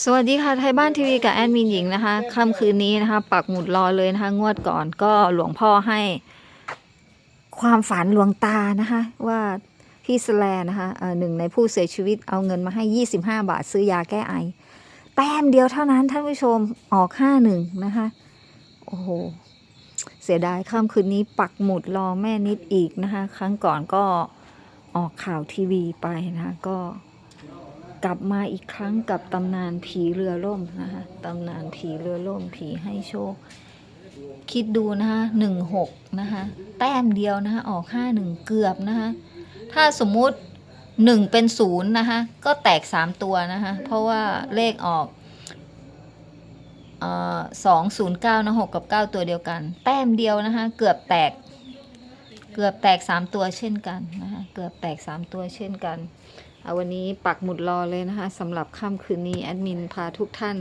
สวัสดีค่ะไทยบ้านทีวีกับแอดมินหญิงนะคะค่ำคืนนี้นะคะ ปักหมุดรอเลยนะคะ งวดก่อนก็หลวงพ่อให้ ความฝันหลวงตานะคะ ว่าพี่สแลนะคะหนึ่งในผู้เสียชีวิตเอาเงินมาให้ 25 บาทซื้อยาแก้ไอ แต้มเดียวเท่านั้นท่านผู้ชมออก 51 นะคะ โอ้โห เสียดายค่ำคืนนี้ปักหมุดรอแม่นิดอีกนะคะ ครั้งก่อนก็ออกข่าวทีวีไปนะคะก็ กลับมาอีกครั้งกับตำนานผีเรือล่มนะคะตำนานผีเรือล่มผีให้โชค คิดดูนะคะหนึ่งหกนะคะแต้มเดียวนะคะออกห้าหนึ่งเกือบนะคะถ้าสมมุติหนึ่งเป็นศูนย์นะคะก็แตกสามตัวนะคะเพราะว่าเลขออกสองศูนย์เก้านะหกกับเก้าตัวเดียวกัน แต้มเดียวนะคะเกือบแตก เกือบแตกสามตัวเช่นกันนะคะเกือบแตกสามตัวเช่นกัน เอาวันนี้ปักหมุดรอเลยนะคะสำหรับค่ำคืนนี้แอดมินพาทุกท่าน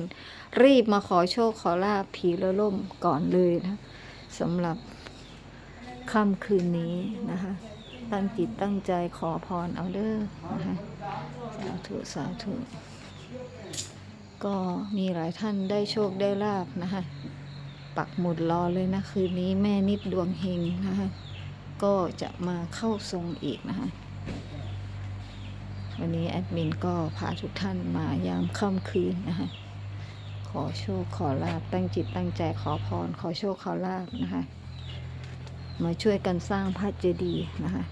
รีบมาขอโชคขอลาบผีเรือล่มก่อนเลยนะสำหรับค่ำคืนนี้นะคะ ตั้งจิตตั้งใจขอพรเอาเด้อนะคะสาธุสาธุก็มีหลายท่านได้โชคได้ลาบนะคะ ปักหมุดรอเลยนะ คืนนี้แม่นิดดวงเฮงนะคะ ก็จะมาเข้าทรงอีกนะคะ วันนี้แอดมินก็พาทุกท่านมายามค่ำคืนนะคะขอโชคขอลาบตั้งจิตตั้งใจขอพร ขอโชคขอลาบนะคะ มาช่วยกันสร้างพระเจดีย์นะคะ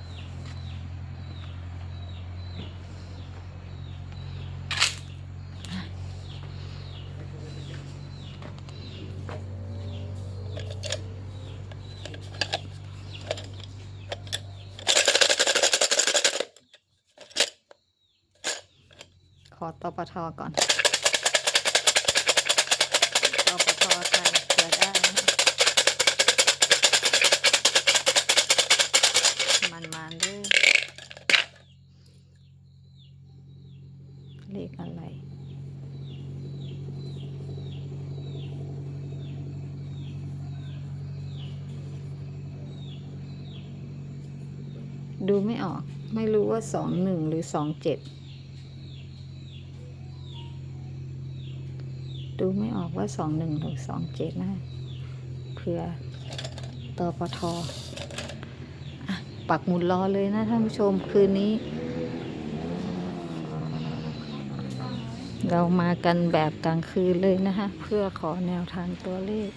อตปทก่อนตปทไทยเผื่อได้ มันมันๆด้วยเลขอะไรดูไม่ออก ไม่รู้ว่าสองหนึ่งหรือสองเจ็ด ดูไม่ออกว่าสองหนึ่งหรือสองเจ็ดนะเพื่อตปทอะปักหมุดรอเลยนะท่านผู้ชมคืนนี้ เรามากันแบบกลางคืนเลยนะคะ เพื่อขอแนวทางตัวเลข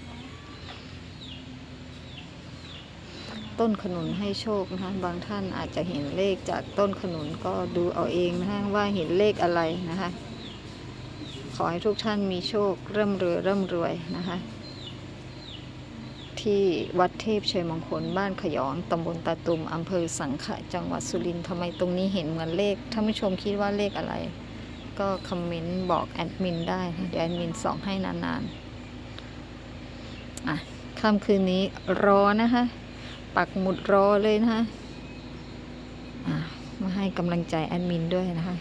ต้นขนุนให้โชคนะคะ บางท่านอาจจะเห็นเลขจากต้นขนุนก็ดูเอาเองนะคะว่าเห็นเลขอะไรนะคะ ขอให้ทุกท่านมีโชคร่ำรวยร่ำรวยนะคะ ที่วัดเทพชัยมงคลบ้านขยองตำบลตาตุมอำเภอสังขะจังหวัดสุรินทร์ทำไมตรงนี้เห็นเหมือนเลขท่านผู้ชมคิดว่าเลขอะไร ก็คอมเมนต์บอกแอดมินได้เดี๋ยวแอดมินส่องให้นานๆอะค่ำคืนนี้รอนะคะ ปักหมุดรอเลยนะคะะมาให้กำลังใจแอดมินด้วยนะคะ